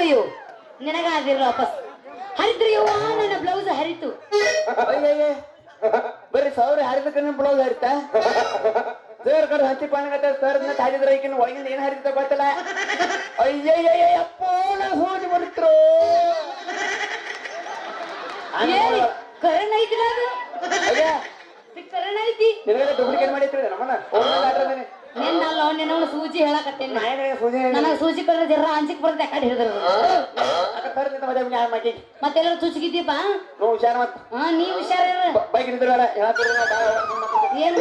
To you ನಿನಗ ಅದಿಲ್ಲ ವಾಪಸ್. ಹರಿದ್ರಿ ಯವ್ವ ನನ್ನ ಬ್ಲೌಸ್ ಹರಿತು. ಅಯ್ಯಯ್ಯ. ಬರೀ ಸಾವಿರ ಹರಿದಕ್ಕ ನಿಮ್ ಬ್ಲೌಸ್ ಹರಿತಾ? ಸರ್ ಕಡೆ ಹಂಚಿ ಪಾಣಗತ್ತ ಸರ್ ಹಾಕಿದ್ರ ಈಗಿನ ಒಳಗಿಂದ ಏನ್ ಹರಿತ ಗೊತ್ತಲ್ಲ? ಅಯ್ಯಯ್ಯ ಅಪ್ಪ ನಾ ಹೋಗಿ ಬರ್ತರು ಏಯ್ ಕರಣ್ ಐತಿಲ್ಲ ಅದು ಐತಿ ಡೂಪ್ಲಿಕೇಟ್ ಮಾಡಿತ್ರಿ ನಮ್ಮನ್ನ ನಿನ್ನ ಸೂಜಿ ಹೇಳಕತ್ತೇನೆ ಸೂಜಿ ಕಡ್ರೆ ಜರ ಅಂಜಿಕ್ ಬರ್ತದೆ ಆ ಕಡೆ ಹಿಡಿದ್ರು ಹಾಕಿ ಮತ್ತೆಲ್ಲರೂ ಚುಚ್ಚಿಗಿದ್ದೀಪ ನೀವು ಹುಷಾರ ಮತ್ ಹಾ ನೀ ಹುಷಾರ ಬೈಕ್ ನಿಂತಿರಲ್ಲ ಏನ್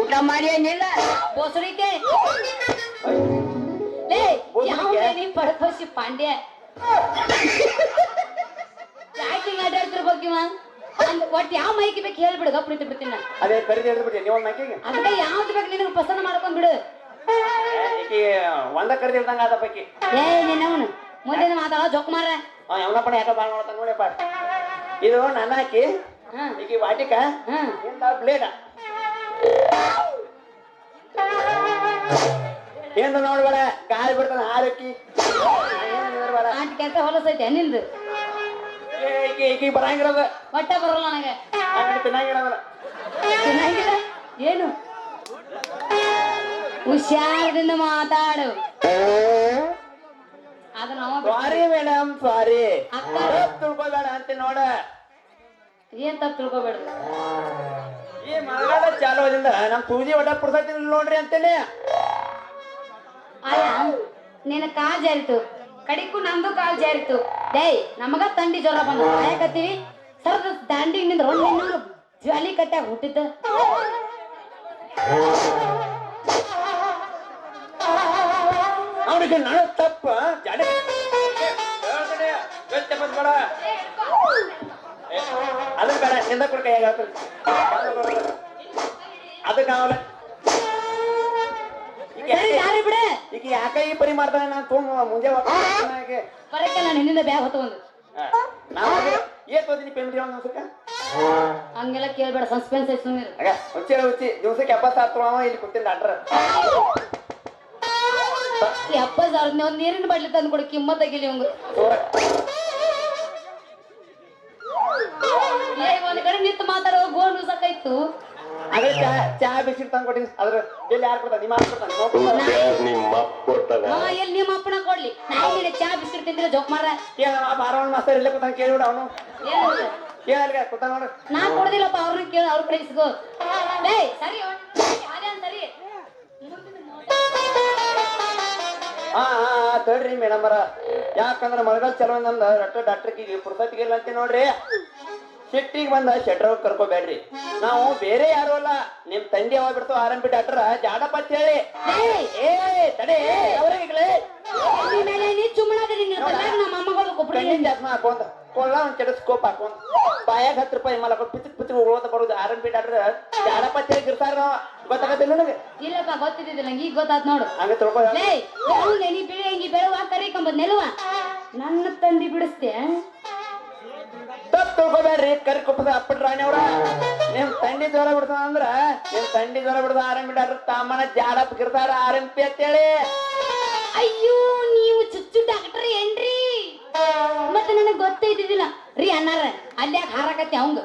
ಊಟ ಮಾಡಿ ಏನಿಲ್ಲ. ಬೋಸಡಿಕೆ ನೀ ಪಡಕೋಶಿ ಪಾಂಡ್ಯ. ಯಾಕೆ ಮಾತಾಡ್ತಿರ್ಬೇಕು ಬಗ್ಗೆ ಅಂದ್ ಒಟ್ ಯಾವ ಮೈಕಿ ಬೇಕು ಹೇಳ್ಬಿಡು ಗಪ್ ನಿಂತು ಬಿಡ್ತೀನಿ ಅದೇ ಕರಿದು ಹಿಡಿದು ಬಿಡಿ ನೀವು ಮೈಕಿಗೆ. ಅದಕ್ಕೆ ಯಾವ್ದು ಬೇಕು ನಿನಗೆ ಪಸಂದ್ ಮಾಡ್ಕೊಂಡ್ ಬಿಡು. ಈಕಿ ಒಂದ ಕರಿದು ಹಿಡ್ದಂಗ ಆದ ಪೈಕಿ ಏ ನಿನ್ನವನು ಮುಂದಿನ ಮಾತಾಡ ಜೋಕ್ ಮಾರ ಅವ ಯಾವನಪ್ಪನ ಯಾಕ ಬಾಳ್ ನೋಡ್ತಾನ ನೋಡಿಯಪ್ಪ ಇದು ನನ್ನ ಹಾಕಿ ಹಾ ಈಕಿ ವಾಟಿಕ ಹಾ ಹಿಂದ ಬ್ಲೇಡ ಹಿಂದ ನೋಡ್ಬೇಡ ಗಾಳಿ ಬಿಡ್ತಾನ ಹಾರಕ್ಕಿ ಬೇಡ ಆಂಟಿ ಕೆಲಸ ಹೊಲಸೈತೆ ನಿಂದು ಈಕಿ ಈಕಿ ಬರಂಗಿರೋದ ಒಟ್ಟ ಬರಲ್ಲ ನನಗೆ ಅಂಗಡಿ ತಿನ್ನಂಗಿರೋದಲ್ಲ ಚೆನ್ನಾಗಿಲ್ಲ ಏನು ಹುಷಾರದಿಂದ ಮಾತಾಡು. ಸಾರಿ ಮೇಡಮ್ ಸಾರಿ ತಿಳ್ಕೋಬೇಡ ತಿಳ್ಕೊಬೇಡ ಅಂತ ನೋಡ. ಏನ್ ತಪ್ಪು ತಿಳ್ಕೊಬೇಡ್ರಿ? ಈ ಮಳೆಗಾಲ ಚಾಲೋದಿಂದ ನಮ್ ಪೂಜೆ ಒಟ್ಟ ಪುರ್ಸತಿ ನೋಡ್ರಿ ಅಂತೇನೆ. ಅಲ್ಲ ನಿನ್ನ ಕಾಲ್ ಜಾರಿತು. ಕಡಿಕು ನಂದು ಕಾಲ್ ಜಾರಿತು. ಡೇಯ್ ನಮಗ ತಂಡಿ ಜ್ವರ ಬಂದ ಕಾಯಕತ್ತೀವಿ. ಸರದ ದಂಡಿ ನಿಂದ ಜ್ವಾಲಿ ಕಟ್ಟಾಗ ಹುಟ್ಟಿದ್ದ ಅವನಿಗೆ ನಳ ತಪ್ಪ. ಜಾಡಿ. ಅದನ್ನ ಬೇಡ ಹಿಂದ ಕೊಡ್ಕ ಹೇಗ ಅದಕ್ಕೆ ಅವಲ್ಲ ಈಗ ಯಾಕ ಈ ಪರಿ ಮಾಡ್ತಾನೆ? ನಾನು ತುಂಬ ಮುಂಜೆ ಬರಕ್ಕೆ ನಾನು ನಿನ್ನಿಂದ ಬ್ಯಾಗ್ ಹೊತ್ತು ಒಂದು ನಾವು ಏಟ್ ಓದಿನಿ ಪೇಮೆಂಟ್ ದಿವಸಕ್ಕೆ ಹಂಗೆಲ್ಲ ಕೇಳ್ಬೇಡ ಸಸ್ಪೆನ್ಸ್ ಐತಿ ಸುಮ್ಮನೆ ಹುಚ್ಚಿ ಹುಚ್ಚಿ ದಿವಸಕ್ಕೆ ಎಪ್ಪತ್ತು ಸಾವಿರ ತೊಗೊಳವ ಇಲ್ಲಿ ಕೂತಿಲ್ಲ ಡಾಕ್ಟ್ರ್ ಸಾವಿರ ಒಂದ್ ನೀರಿನ ಬಡ್ಲಿ ತಂದು ಕೊಡು ಕಿಮ್ಮತ್ ತೆಗಿಲಿ ಇವಂಗ. ಏ ಒಂದ್ ಕಡೆ ನಿಂತು ಮಾತಾಡೋ ಗೋಲ್ ಸಾಕಾಯ್ತು. ಅದ್ರ ಚಾ ಚಾ ಬಿಸ್ಕಿಟ್ ತಂದು ಅದ್ರ ಎಲ್ಲಿ ಯಾರು ಕೊಡ್ತಾರೆ ನಿಮ್ಮ ಹಾ ಎಲ್ಲಿ ನಿಮ್ಮ ಅಪ್ಪನ ಕೊಡ್ಲಿ. ನಾಯಿ ನೀನು ಚಾ ಬಿಸ್ಕಿಟ್ ತಿಂದ್ರೆ ಜೋಕ್ ಮಾರ. ಕೇಳ ಬಾರವನ್ ಮಾಸ್ತರ್ ಇಲ್ಲೇ ಕೂತಾನೆ ಕೇಳಿಬಿಡ ಅವನು. ಏನು ಕೂತಾನ ನಾ ಕೊಡ್ದಿಲ್ಲಪ್ಪ ಅವ್ರನ್ನ ಕೇಳಿ ಅವ್ರ ಅದೇನ್ ಸರಿ ಹಾ ಹಾ, ತಡ್ರಿ ಮೇಡಮ್ ಬರ ಯಾಕಂದ್ರ ಮಳೆಗಾಲ ಚಲೋ ನಂದ ಡಾಕ್ಟರ್ ಡಾಕ್ಟರ್ಗೆ ಪುರ್ಸತ್ಗೆ ಇಲ್ಲ ಅಂತ ನೋಡ್ರಿ. ಸಿಟ್ಟಿಗೆ ಬಂದ ಶೆಟ್ರ್ ಕರ್ಕೋಬೇಡ್ರಿ. ನಾವು ಬೇರೆ ಯಾರು ಅಲ್ಲ. ನಿಮ್ ತಂದೆ ಯಾವಾಗ ಬಿಡ್ತು ಆರಂಭಿ ಡಾಕ್ಟರ್ ಜಾಡಪ್ಪ ಅಂತ ಹೇಳಿ. ಏ ತಡೆ ಅವ್ರಿಗೆ ತಲೆಯಾಗ ನಮ್ಮ ಅಮ್ಮಗಳು ಕೊಬ್ಬರಿ ಹಾಕೊಂಡ್ ಕೊಳ್ಳ ಒಂದ್ ಸ್ಕೋಪ್ ಹಾಕೊಂಡ್ ಬಾಯಾಗ ಹತ್ತು ರೂಪಾಯಿ ಮಲ ಪಿಚಕ್ ಪಿಚಕ್ ಉಳ್ಕೋತ ಬರೋದು ಆರ್ ಎಂ ಪಿ ಡಾಕ್ಟರ್ ಜಾಡಪ್ಪ ಗಿರ್ತಾರ ನಾವ ಗೊತ್ತಾಗತ್ತಿಲ್ಲ ನನಗೆ? ಇಲ್ಲಪ್ಪ ಗೊತ್ತಿದ್ದಿಲ್ಲ ನಂಗೆ ಈಗ ಗೊತ್ತಾತ್ ನೋಡು. ಹಂಗ ತಿಳ್ಕೊ. ನೆನಿ ಬಿಳಿ ಹಿಂಗಿ ಬೆಳವ ಕರಿಕೊಂಬದ್ ನೆಲುವ. ನನ್ನ ತಂದಿ ಬಿಡಿಸ್ತೆ ತಪ್ಪು ತಿಳ್ಕೊಬೇಡ್ರಿ. ಕರಿ ಕೊಪ್ಪದ ಅಪ್ಪಟ ರಾಣಿ ಅವ್ರ. ನಿಮ್ ತಂಡಿ ಜ್ವರ ಬಿಡ್ತಾನ ಅಂದ್ರ ನಿಮ್ ತಂಡಿ ಜ್ವರ ಬಿಡ್ದ ಆರ್ ಎಂ ಪಿ ಡಾಕ್ಟರ್ ತಾಮನ ಜಾಡಪ್ಪ ಗಿರ್ತಾರ ಆರ್ ಎಂ ಪಿ ಅಂತೇಳಿ. ಅಯ್ಯೋ ನೀವು ಚುಚ್ಚು ಡಾಕ್ಟರ್ ಏನ್ರಿ? ಮತ್ತೆ ನನಗೆ ಗೊತ್ತೇ ಇದ್ದಿದ್ದಿಲ್ಲ ರೀ ಅಣ್ಣಾರ ಅಲ್ಲಿ ಯಾಕೆ ಹಾರಾಕತ್ತಿ ಅವಂಗ.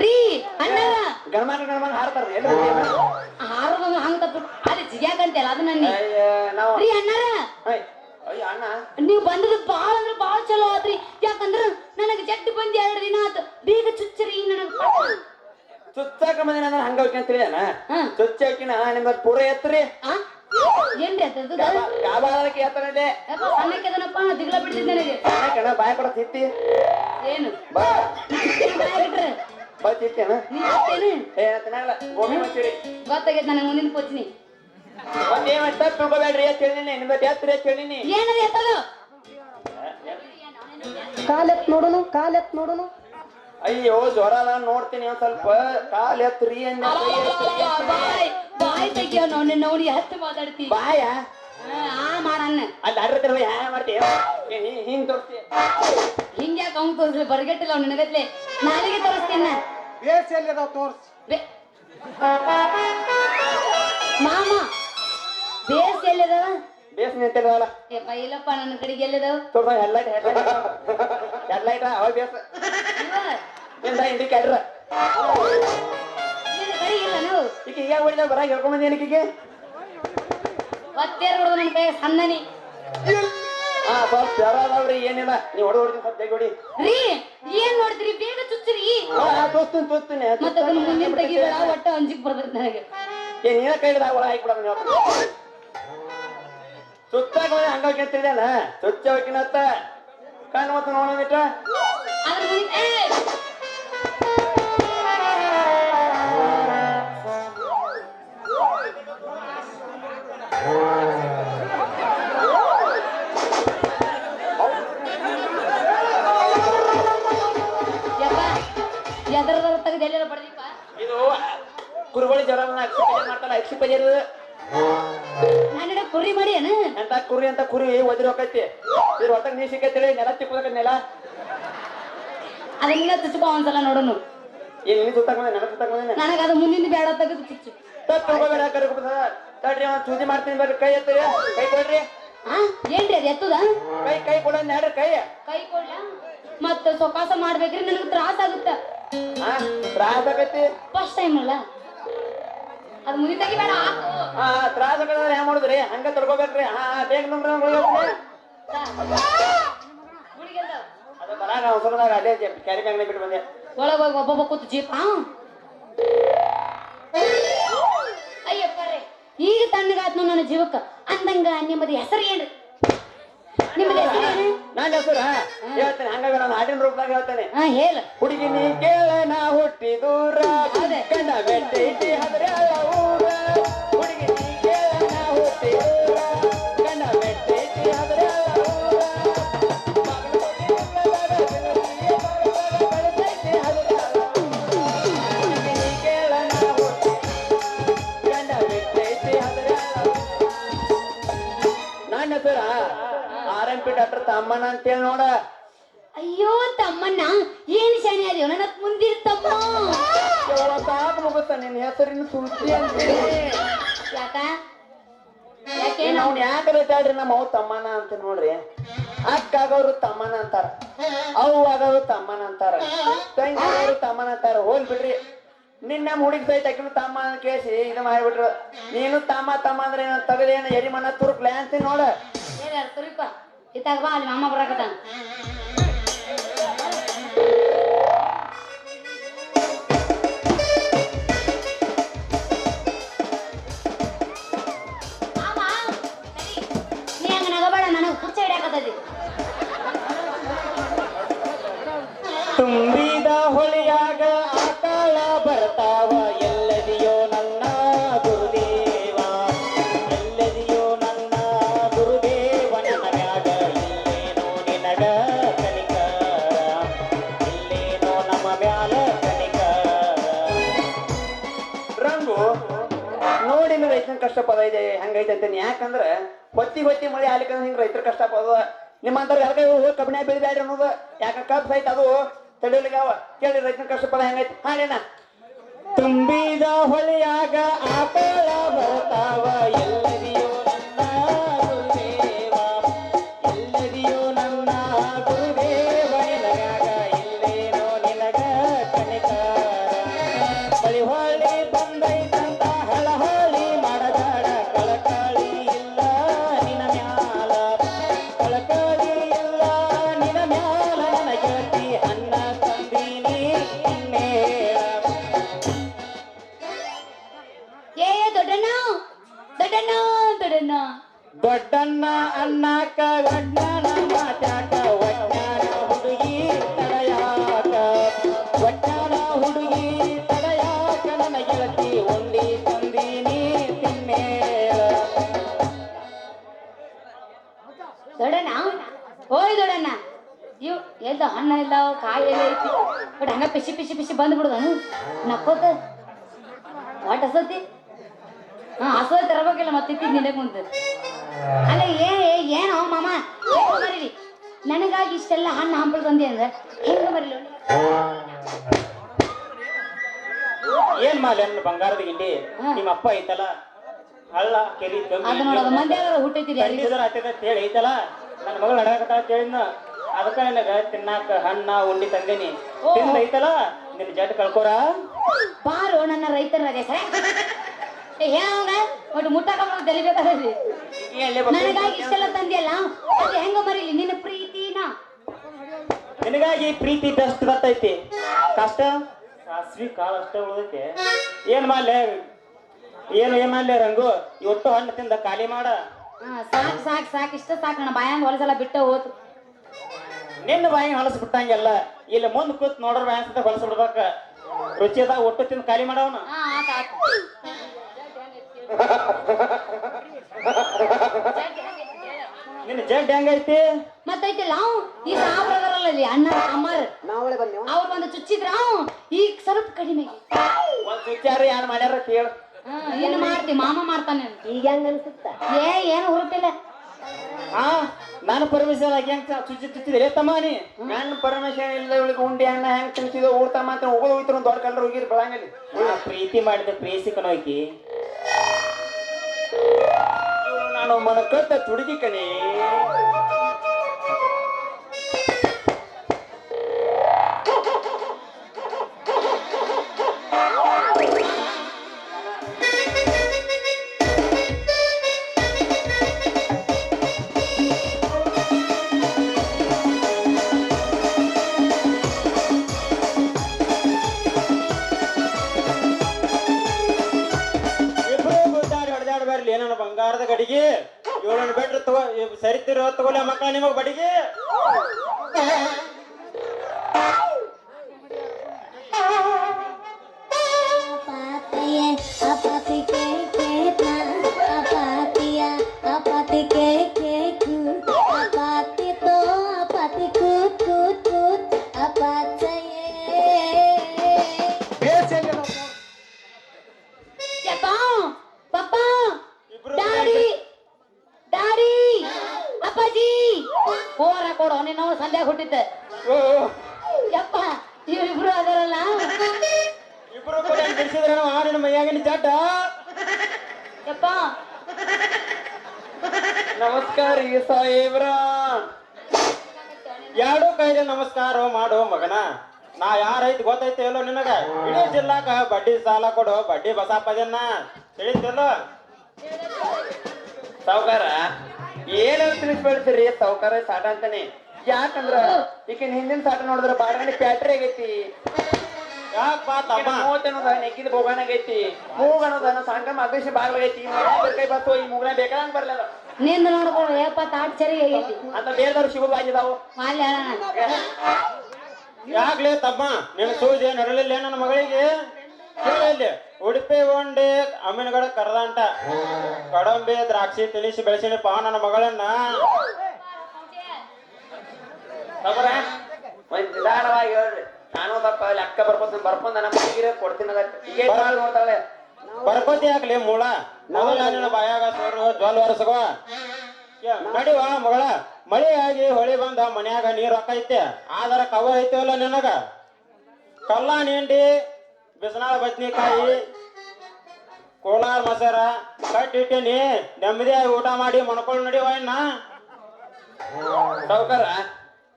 ರೀ ಅಣ್ಣಾರ ಗಣಮಾನ ಗಣಮಾನ ಎಲ್ಲಿ ಹಾರೋದು ಹಂಗ ತಪ್ಪು. ಅಲ್ಲಿ ಜಿಗ್ಯಾಕಂತೆಲ್ಲ ಅದು ನನ್ನ ಅಯ್ಯ, ನಾವು ರೀ ಅಣ್ಣಾರ. ಅಯ್ಯ, ಅಯ್ಯ ಅಣ್ಣ. ನೀವು ಬಂದದ ಬಾಳ ಅಂದ್ರೆ ಬಾಳ ಚಲೋ ಆದ್ರಿ ಯಾಕಂದ್ರ ನನಗೆ ಜಡ್ ಬಂದಿ ಎರಡು ದಿನ ಆತು. ಬೇಗ ಚುಚ್ಚರಿ ನನಗ ಚುಚ್ಚಾಕ ಬಂದಿನ ಅಂದ್ರೆ ಹಂಗ ಹೋಗಿ ಅಂತ ಹೇಳಿದಾನ ಹಾ. ಚುಚ್ಚಾಕಿನ ನಿಮ್ಮ ಪೂರ ಎತ್ತರಿ. ಆ? ಏನ್ರಿ ಅದು? ಕಾಬಾಳಕ್ಕೆ ಎತ್ತರದೆ ಸಣ್ಣಕ್ಕೆದನಪ್ಪ ದಿಗ್ಲ ಬಿಡ್ತಿದ್ದೆ ನನಗೆ. ಕಣ ಬಾಯ ಕೊಡ ತಿತ್ತಿ ಏನು? ಬಾ. ಬಾಯ್ ಬಿಟ್ರೆ? ಬಾ ತಿತ್ತೇನ ನೀ ಗೊತ್ತೇನು ಏ ತಿನ್ನಲ್ಲ ಗೋಬಿ ಮಂಚೂರಿ ಗೊತ್ತಾಗೈತೆ ನನಗೆ ಮುಂದಿನ ಒಂದೇಮ ತಪ್ಪು ತಿಳ್ಕೊಬೇಡ್ರಿ ಅಂತ ಹೇಳಿನಿ ಎತ್ತರಿ ಅಂತ ಹೇಳಿನಿ ಏನದು ಎತ್ತದು? ಕಾಲೆತ್ ನೋಡುನು ಕಾಲೆತ್ ನೋಡುನು. ಅಯ್ಯೋ ಜ್ವರ ನಾನು ನೋಡ್ತೀನಿ ಒಂದ್ ಸ್ವಲ್ಪ. ಕಾಲ್ ಎತ್ರಿ. ಬಾಯ್. ತೆಗಿಯೋ ನೋಡಿ ನೋಡಿ ಹತ್ತು ಮಾತಾಡ್ತಿ. ಬಾಯ? ಆ, ಮಾಡಣ್ಣ ಅಲ್ಲಿ ಅಡ್ರ ಯಾ ಮಾಡ್ತೀಯ ಹಿಂಗ್ ತೋರಿಸ್ತೀಯ ಹಿಂಗ್ಯಾಕ ಅವ್ನು ತೋರಿಸ್ಲಿ ಬರ್ಗೆಟ್ಟಿಲ್ಲ ಅವ್ನು ನಿನಗತ್ಲೆ. ನಾಳೆಗೆ ತೋರಿಸ್ತೀನ ಬೇಸ್ ಎಲ್ಲಿದಾವ ತೋರ್ಸ್? ಬೆ- ಮಾಮ ಬೇಸ್ ಎಲ್ಲಿದ ಬೇಸ್ ಏ ಇಲ್ಲಪ್ಪ ನನ್ನ ಕಡೆಗೆ ಎಲ್ಲಿದಾವ್? ಸ್ವಲ್ಪ ಹೆಡ್ಲೈಟ್ ಹೆಡ್ಲೈಟ್ ಹೆಡ್ಲೈಟ್ ಅವ ಬೇಸ್. ನಿಂದ ಇಂಡಿಕೇಟರ್ ಈಗ ಈಗ ಹೊಡಿದ ಬರ ಹೇಳ್ಕೊಂಡ್ ಬಂದಿ ಏನಕ್ಕೆ ಒತ್ತೇರ್ ಹೊಡೆದು ನನ್ನ ಕೈ ಸಣ್ಣನಿ? ಹಾ ಸ್ವಲ್ಪ ಜ್ವರ ಅದಾವ್ರಿ ಏನಿಲ್ಲ. ನೀವು ಹೊಡೆದು ಹೊಡಿತೀನಿ ಸ್ವಲ್ಪ ಬೇಗ ಹೊಡಿ. ರೀ ಏನ್ ನೋಡ್ತೀರಿ? ಬೇಗ ಚುಚ್ಚ್ರಿ. ಹಾ ತೋರಿಸ್ತೀನಿ ತೋರಿಸ್ತೀನಿ. ಮತ್ತ ಅದನ್ನ ಮುಂದಿನ ತೆಗಿಬೇಡ ಒಟ್ಟ ಅಂಜಿಕ್ ಬರ್ತೈತಿ ನನಗೆ. ಏನ್ ನೀನ ಕೈ ಹಿಡ್ದಾಗ ಒಳ ನೀವು ಸುತ್ತಾಗ ಬಂದ ಹಂಗ ಕೇಳ್ತಿದ್ದೇನ ಸುಚ್ಚ ಹೋಗಿನತ್ತ ಕಣ್ಣು ಮತ್ತೆ ನೋಡೋದಿಟ್ಟ ಇದು ಕುರುಬಳಿ ಜ್ವರ ಮಾಡ್ತಾರ ಎಕ್ಸಿಪೇಜರ್ ನಾನು ಕುರಿ ಮಾಡಿ ಅಂತ ಕುರಿ ಅಂತ ಕುರಿ ಒದಿರೋಕೈತಿ ಇದ್ರ ಹೊಟ್ಟೆ ನೀ ಸಿಕ್ಕೈತಿ ನೆಲ ತಿಕ್ಕೋದಕ್ಕೆ ನೆಲ. ಅದನ್ನೆಲ್ಲ ಚುಚ್ಕೊ ಒಂದ್ಸಲ ನೋಡೋನು ಏನ್ ನೀನು ಸುತ್ತಾಕ ಬಂದೆ ನೆಲ ಸುತ್ತಾಕ ಬಂದೆ ನನಗೆ ಅದು ಮುಂದಿನ ಬೇಡ ತೆಗೆದು ಚುಚ್ಚು ತಿಳ್ಕೊಬೇಡ ಕರ್ಕೊಬಿಡ ತಡ್ರಿ ಅವ್ನು ಚೂಜಿ ಮಾಡ್ತೀನಿ ಬರ್ರಿ ಕೈ ಎತ್ತರಿ ಕೈ ಕೊಡ್ರಿ. ಆ ಏನ್ರಿ ಅದು ಎತ್ತದ? ಕೈ ಕೈ ಕೊಡ ನೋಡ್ರಿ ಕೈ. ಕೈ ಕೊಡ್ಲ? ಮತ್ತ ಸೊಕಾಸ ಮಾಡ್ಬೇಕ್ರಿ ನನಗೆ ತ್ರಾಸ ಆಗುತ್ತ? ಹಾ ತ್ರಾಸ ಆಗೈತಿ. ಫಸ್ಟ್ ಟೈಮ್ ಅಲ್ಲ? ಅದು ಮುಂದಿನ ತೆಗಿಬೇಡ ಹಾ ತ್ರಾಸ ಆಗದ್ರೆ ಹೆಂಗ್ ಮಾಡುದ್ರಿ? ಹಂಗ ತಡ್ಕೋಬೇಕ್ರಿ. ಹಾ ಹಾ, ಬೇಗ ನಮ್ರ ಬರಾಗ ಅವಸರದಾಗ ಅಲ್ಲೇ ಕ್ಯಾರಿ ಬ್ಯಾಗ್ನ ಬಿಟ್ಟು ಬಂದೆ. ಒಳಗ್ ಹೋಗಿ ಒಬ್ಬೊಬ್ಬ ಕೂತು ಜೀಪ್ ಅಯ್ಯಪ್ಪ ರೀ ಈಗ ತಣ್ಣಗಾತ್ನು ನನ್ನ ಜೀವಕ್ಕ. ಅಂದಂಗ ನಿಮ್ಮದು ಹೆಸರು ಏನ್ರಿ? ನಿಮ್ಮದು ಹೆಸರು ಏನು? ನಾನು ಹೆಸರು ಹೇಳ್ತೇನೆ ಹಂಗಾಗಿ ನಾನು ಹಾಡಿನ ರೂಪದಾಗ ಹೇಳ್ತೇನೆ. ಹಾ ಹೇಳ. ಹುಡುಗಿ ನೀ ಕೇಳ ನಾ ಹುಟ್ಟಿ ದೂರ ಹೌದೇ? ತಮ್ಮಣ್ಣ ಅಂತೇಳಿ ನೋಡ. ಅಯ್ಯೋ ತಮ್ಮಣ್ಣ ಏನ್ ಶನಿ ಅದೇ? ನನ್ನ ಮುಂದಿರ್ತಮ್ಮ. ಸಾಕು ಮುಗುತ್ತ ನಿನ್ನ ಹೆಸರಿನ ಸುಲ್ತಿ ಅಂತೇಳಿ ಯಾಕ? ಯಾಕೆ ಅವ್ನು ಯಾಕೆ ಬೇಕಾಡ್ರಿ ನಮ್ಮ ಅವ್ ತಮ್ಮನ ಅಂತ ನೋಡ್ರಿ. ಅಕ್ಕಾಗವ್ರು ತಮ್ಮನ ಅಂತಾರ. ಅವು ಆಗೋರು ತಮ್ಮನ ಅಂತಾರ. ತಂಗಿಯವರು ತಮ್ಮನ ಅಂತಾರ. ಹೋಲ್ ಬಿಡ್ರಿ. ನಿನ್ನ ಹುಡುಗಿ ಸಹಿತ ತಮ್ಮ ಅಂತ ಕೇಳಿಸಿ ಇದು ಮಾಡಿಬಿಟ್ರು. ನೀನು ತಮ್ಮ ತಮ್ಮ ಅಂದ್ರೆ ಏನ ತಗದೇನ ಎರಿ ಮನ ತುರುಕ್ಲೆ ಅಂತೀನಿ ನೋಡ. ತುರಿಪ ಇತ್ತಾಗ ಬಾ ಅಲ್ಲಿ ಮಾಮ ಬರಾಕತ್ತಾನ. ಮ್ಯಾಲ ರಂಗು, ನೋಡಿ ರೈತನ ಕಷ್ಟ ಪದ ಇದೆ, ಹೆಂಗೈತೆ ಅಂತೀನಿ. ಯಾಕಂದ್ರ ಹೊತ್ತಿ ಹೊತ್ತಿ ಮಳೆ ಆಗ್ಲಿಕ್ಕಂದ್ರೆ ಹಿಂಗ ರೈತರ ಕಷ್ಟ ಪದ ನಿಮ್ಮಂತರ ಯಾಕೆ ಕಬ್ಬಿಣ ಬೆಳಿಬ್ಯಾಡ್ರಿ ಅನ್ನೋದು. ಯಾಕ ಕಬ್ಬ್ ಸಹಿತ ಅದು ತಡಿಲಿಗಾವ ಕೇಳಿ ರೈತನ ಕಷ್ಟ ಪದ ಹೆಂಗೈತೆ. ಹಾಡೇನ ತುಂಬಿದ ಹೊಳೆಯಾಗ ಆಪಳ ಬರ್ತಾವ. ಎಲ್ಲದಿಯೋ ಹಣ್ಣ ಇಲ್ಲ ಕಾಯಿ ಐತಿ. ಬಟ್ ಹಂಗ ಪಿಸಿ ಪಿಸಿ ಪಿಸಿ ಬಂದ್ಬಿಡುದ ನಕ್ಕೋತ. ವಾಟ್ ಹಸತಿ ಹಾ ಹಸದ ತರಬೇಕಿಲ್ಲ ಮತ್ತೆ ಇತ್ತಿದ್ ನಿನಗೆ ಮುಂದೆ. ಅಲ್ಲ ಏ ಏ- ಏನೋ ಮಾಮ? ಹೆಂಗ ನನಗಾಗಿ ಇಷ್ಟೆಲ್ಲ ಹಣ್ಣು ಹಂಪಲ್ ತಂದೆ ಅಂದ್ರೆ ಹೆಂಗ ಮರಿಲಿ ಏನ್ ಮಾಲೆ ಬಂಗಾರದ ಗಿಂಡಿ. ನಿಮ್ಮ ಅಪ್ಪ ಐತಲ್ಲ? ಹಳ್ಳ ಕೆರಿ ಅದು ನೋಡೋದು ಮಂದಿ ಹತ್ತಿದ ಅಂತ ಹೇಳಿ ಐತಲ್ಲ? ನನ್ನ ಮಗಳು ನಡಕತ್ತ ಹೇಳಿದ್ನ. ಅದಕ್ಕ ನಿನಗ ತಿನ್ನಾಕ ಹಣ್ಣ ಉಂಡಿ ತಂದೇನಿ. ತಿಂದ ಐತಲ್ಲ ನಿನ್ನ ಜಟ್ ಕಳ್ಕೊರ? ಬಾರೋ ನನ್ನ ರೈತರ ಏ ಹೇಳಂಗ ಒಟ್ಟು ಮುಟ್ಟಾಕ ತೆಲಿಬೇಕಾದ್ರಿ ನನಗಾಗಿ ಇಷ್ಟೆಲ್ಲ ತಂದಿಯಲ್ಲ? ಅದು ಹೆಂಗ ಮರೀಲಿ ನಿನ್ನ ಪ್ರೀತಿನ? ನಿನಗಾಗಿ ಪ್ರೀತಿ ಬೆಸ್ಟ್ ಬರ್ತೈತಿ. ಕಷ್ಟ? ಸಾಸ್ವಿ ಕಾಲ ಅಷ್ಟೇ ಉಳಿದೈತಿ. ಏನ್ ಮಾಡ್ಲೆ? ಏನು ಏನ್ ಮಾಡ್ಲೆ ರಂಗು? ಇವತ್ತು ಹಣ್ಣು ತಿಂದ ಖಾಲಿ ಮಾಡ. ಸಾಕ್ ಸಾಕ್ ಸಾಕ್. ಇಷ್ಟ ಸಾಕಣ್ಣ ಬಾಯಂಗ ಹೊಲಸಲ ಬಿಟ್ಟ ಹೋತು. ನಿನ್ನ ಬಾಯಿ ಹೊಲಸ್ ಬಿಟ್ಟಂಗೆಲ್ಲ ಇಲ್ಲಿ ಮುಂದ್ ಕೂತ್ ನೋಡ್ರ ಬಾಯಿ ಅನ್ಸುತ್ತೆ ಹೊಲಸ್ ಬಿಡ್ಬೇಕ. ರುಚಿಯದಾಗ ಒಟ್ಟು ತಿಂದು ಖಾಲಿ ಮಾಡವನ. ನಿನ್ನ ಜಡ್ ಹೆಂಗೈತಿ ಮತ್ತೈತಿಲ್ಲ ಅವ್ ಈ ಸಾಬ್ರದಾರಲ್ಲ ಅಣ್ಣ ಅಮ್ಮರ್. ಅವ್ರು ಬಂದು ಚುಚ್ಚಿದ್ರ ಅವ್ ಈಗ ಸ್ವಲ್ಪ ಕಡಿಮೆ. ಒಂದ್ ವಿಚಾರ ಯಾರು ಮಾಡ್ಯಾರ ಕೇಳು ಏನು ಮಾಡ್ತಿ ಮಾಮ ಮಾಡ್ತಾನೆ. ಈಗ ಹೆಂಗ ಅನ್ಸುತ್ತ? ಏ ಏನು ಹುರುಪಿಲ್ಲ. ಆ ನಾನು ಪರಮೇಶ್ವರ ಹೆಂಗ್ ಚುಚ್ಚಿ ಚುಚ್ಚಿದ್ರೆ ತಮ್ಮ ನೀ ನನ್ನ ಪರಮೇಶ್ವರ ಇಲ್ಲ ಇವಳಿಗೆ ಉಂಡಿ ಅಣ್ಣ ಹೆಂಗ್ ತಿನ್ಸಿದೋ ಊಟ ಮಾತ್ರ ಹೋಗೋದು ಹೋಯ್ತು ದೊಡ್ಡ ಕಲ್ಲರು ಹೋಗಿರ್ ಬೆಳಂಗಲ್ಲಿ ಪ್ರೀತಿ ಮಾಡಿದ ಪ್ರೇಸಿ ಕಣೋಕಿ ನಾನು ಮನಕತ್ತ ತುಡುಗಿ ಕಣಿ. ಮಕ್ಕಳ ಹೋರ ಕೊಡು ನಿನ್ನವ ಸಂಧ್ಯಾಗ ಹುಟ್ಟಿದ್ದೆ. ಯಪ್ಪ ಇವ್ರಿಬ್ರು ಅದರಲ್ಲ? ಇಬ್ರು ಕೂಡ ಬಿಡಿಸಿದ್ರೆ ಆಡಿನ ಮೈಯಾಗಿನ ಯಪ್ಪ. ನಮಸ್ಕಾರ ರೀ ಸಾಹೇಬ್ರ. ಎರಡು ಕೈಲಿ ನಮಸ್ಕಾರ ಮಾಡೋ ಮಗನ. ನಾ ಯಾರೈತಿ ಗೊತ್ತೈತೆ ಎಲ್ಲೋ ನಿನಗ? ಇಡೀ ಜಿಲ್ಲಾಕ ಬಡ್ಡಿ ಸಾಲ ಕೊಡು ಬಡ್ಡಿ ಬಸಾಪದನ್ನ ತಿಳಿತಿಲ್ಲೋ ಸಾವುಕಾರ ಏನಂತ ತಿಳಿಸ್ಬೇಡ್ತೀರಿ? ಸಾವುಕಾರ ಸಾಟ ಅಂತಾನೆ. ಯಾಕಂದ್ರ ಈಕಿನ ಹಿಂದಿನ ಸಾಟ ನೋಡಿದ್ರ ಬಾಡಗಣಿ ಪ್ಯಾಟ್ರಿ ಆಗೈತಿ. ನೆಕ್ಕಿದ ಬೋಗಾನ ಆಗೈತಿ. ಮೂಗ ಅನ್ನೋದನ್ನ ಸಂಕ ಮಗಸಿ ಬಾಗ್ಲಾಗೈತಿ ಕೈ ಬತ್ತು ಈ ಮೂಗನ ಬೇಕಾದಂಗ ಬರ್ಲಿಲ್ಲ. ನಿಂದ ನೋಡ್ಕೊಂಡು ಯಪ್ಪ ತಾಟ್ ಸರಿ ಆಗೈತಿ. ಅಂತ ಬೇರೆದವ್ರು ಸಿಗೋದು ಆಗಿದಾವು ಅಲ್ಲಿ ಯಾಕ್ಲೇ ತಮ್ಮ? ನಿನ್ನ ಸೂಜೆ ನರಳಿಲ್ಲ ನನ್ನ ಮಗಳಿಗೆ? ಕೇಳಿ ಉಡುಪಿ ಒಂಡೆ ಅಮ್ಮಿನಗಡ ಕರದಂಟ. ಕಡಂಬಿ ದ್ರಾಕ್ಷಿ ತಿಳಿಸಿ ಬೆಳೆಸಿನ ಪಾ ನನ್ನ ಮಗಳನ್ನ. ತಗೋರ. ಒಂದ್ ನಿಧಾನವಾಗಿ ಹೇಳ್ರಿ. ನಾನು ದಪ್ಪ ಲೆಕ್ಕ ಬರ್ಬೋದು ಬರ್ಕೊಂಡ ನಮ್ಮ ಹುಡುಗಿರ ಕೊಡ್ತೀನಿ ಅದ ಈಗ ಬಾಳ್ ನೋಡ್ತಾಳೆ ಬರ್ಕೋತಿ ಹಾಕ್ಲಿ ಮೂಳ. ಮೊದಲ ಬಾಯಾಗ ಸೋರು ಜ್ವಲ್ ಒರೆಸಗೋ. ನಡಿವಾ ಮಗಳ. ಮಳೆ ಆಗಿ ಹೊಳಿ ಬಂದ ಮನ್ಯಾಗ ನೀರ್ ಐತೆ. ಆದ್ರ ಕವ ಐತಿವಲ್ಲ ನಿನಗ. ಕಲ್ಲ ನಿಂಡಿ ಬಿಸನಾಳ ಬದ್ನಿಕಾಯಿ ಕೋಲಾರ ಮಸರ ಕಟ್ಟಿಟ್ಟಿನಿ ನೆಮ್ಮದಿಯಾಗಿ ಊಟ ಮಾಡಿ ಮಣ್ಕೊಂಡು ನಡಿ ಇನ್ನ ಸಾವುಕಾರ,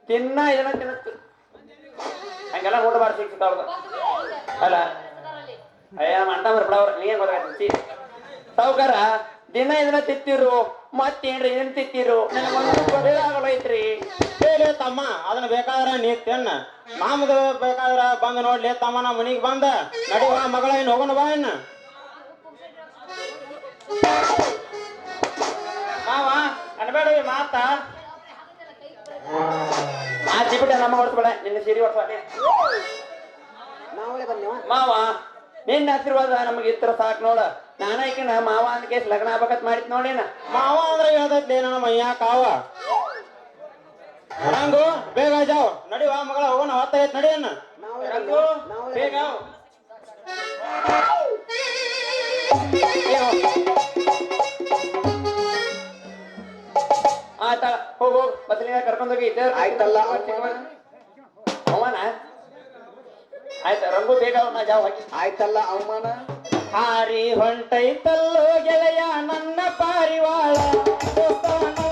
ತಿನ್ನ ಏನ ತಿನ್ನತ್ತು ಹಂಗೆಲ್ಲ ನೋಡ್ಬಾರ್ದು ಸಿಕ್ತಾವ್ರದ ಅಲ್ಲ ಅಯ್ಯ ಮಂಟ ಬರ್ಬಿಡವ್ರ ನೀನ್ ಗೊತ್ತಾಗ್ತಿ ಸೌಕರ ದಿನ ಇದನ್ನ ತಿತ್ತಿರು ಮತ್ತೇನ್ರಿ ಏನ್ ತಿತ್ತಿರು ನನಗೊಂದು ಗೊತ್ತಾಗಲೈತ್ರಿ ಹೇಳಿ ತಮ್ಮ. ಅದನ್ನ ಬೇಕಾದ್ರ ನೀ ತಿನ್ನ. ನಮ್ದು ಬೇಕಾದ್ರ ಬಂದ್ ನೋಡ್ಲಿ, ತಮ್ಮ ನಮ್ಮ ಮನಿಗ್ ಬಂದ. ನಡಿವ ಮಗಳ ಏನ್ ಹೋಗೋಣ ಬಾ ಇನ್ನ. ಮಾವ ಅನ್ಬೇಡಿ ಮಾತ. ಆ ಚಿಬಿಟ ನಮ್ಮ ಹೊಡ್ಸ್ಬೇಡ ನಿನ್ನ ಸಿರಿ ಹೊಡ್ಸ್ಬೇಡ ಮಾವಾ ಮಾವ, ನಿನ್ನ ಆಶೀರ್ವಾದ ನಮಗೆ ಇತ್ತರ ಸಾಕ್ ನೋಡ. ನಾನ ಮಾವ ಅಂತ ಕೇಸ್ ಲಗ್ನ ಆಗ್ಬೇಕಂತ ಮಾಡಿತ್ ನೋಡೇನ ಮಾವ ಅಂದ್ರೆ ಹೇಳ್ದೈತಿ ನನ್ನ ಮಯ್ಯ ಕಾವ ರಂಗು ಬೇಗ ಜಾವ್. ನಡಿವ ಮಗಳ ಹೋಗೋಣ ಹೊತ್ತಾಗೈತ್ ನಡಿ ಅನ್ನ ರಂಗು ಬೇಗ ಆತ ಹೋಗು ಬಸ್ಲಿನ ಕರ್ಕೊಂಡೋಗಿ ಆಯ್ತಲ್ಲ, ಅವಮಾನ ಆಯ್ತ ರಂಗು ಬೇಗ ಅವನ ಜಾವ್ ಹಾಕಿ ಆಯ್ತಲ್ಲ ಅವಮಾನ ಹಾರಿ ಹೊಂಟೈತಲ್ಲೋ ಗೆಳೆಯ ನನ್ನ ಪಾರಿವಾಳ. ದೋಸ್ತ ನನ್ನ ಪಾರಿವಾಳ